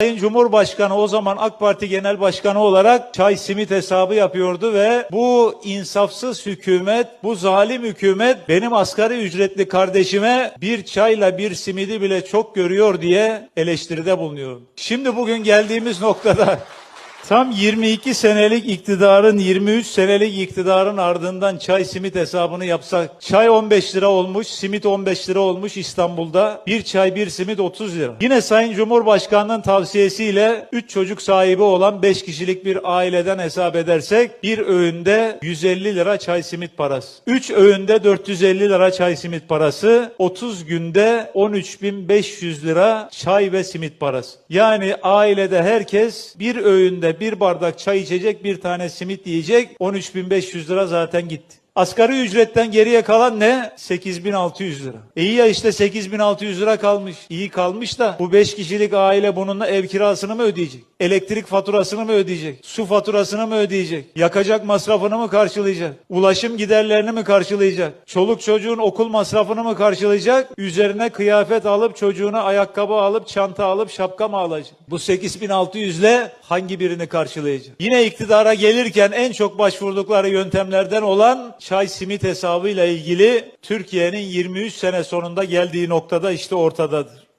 Sayın Cumhurbaşkanı o zaman AK Parti Genel Başkanı olarak çay simit hesabı yapıyordu ve bu insafsız hükümet, bu zalim hükümet benim asgari ücretli kardeşime bir çayla bir simidi bile çok görüyor diye eleştiride bulunuyor. Şimdi bugün geldiğimiz noktada Tam 22 senelik iktidarın 23 senelik iktidarın ardından çay simit hesabını yapsak çay 15 lira olmuş simit 15 lira olmuş İstanbul'da bir çay bir simit 30 lira. Yine Sayın Cumhurbaşkanı'nın tavsiyesiyle 3 çocuk sahibi olan 5 kişilik bir aileden hesap edersek bir öğünde 150 lira çay simit parası. 3 öğünde 450 lira çay simit parası 30 günde 13.500 lira çay ve simit parası. Yani ailede herkes bir öğünde bir bardak çay içecek, bir tane simit yiyecek. 13.500 lira zaten gitti. Asgari ücretten geriye kalan ne? 8600 lira. E iyi ya işte 8600 lira kalmış. İyi kalmış da bu 5 kişilik aile bununla ev kirasını mı ödeyecek? Elektrik faturasını mı ödeyecek? Su faturasını mı ödeyecek? Yakacak masrafını mı karşılayacak? Ulaşım giderlerini mi karşılayacak? Çoluk çocuğun okul masrafını mı karşılayacak? Üzerine kıyafet alıp çocuğuna ayakkabı alıp çanta alıp şapka mı alacak? Bu 8600 ile hangi birini karşılayacak? Yine iktidara gelirken en çok başvurdukları yöntemlerden olan çay simit hesabıyla ilgili Türkiye'nin 23 sene sonunda geldiği noktada işte ortadadır.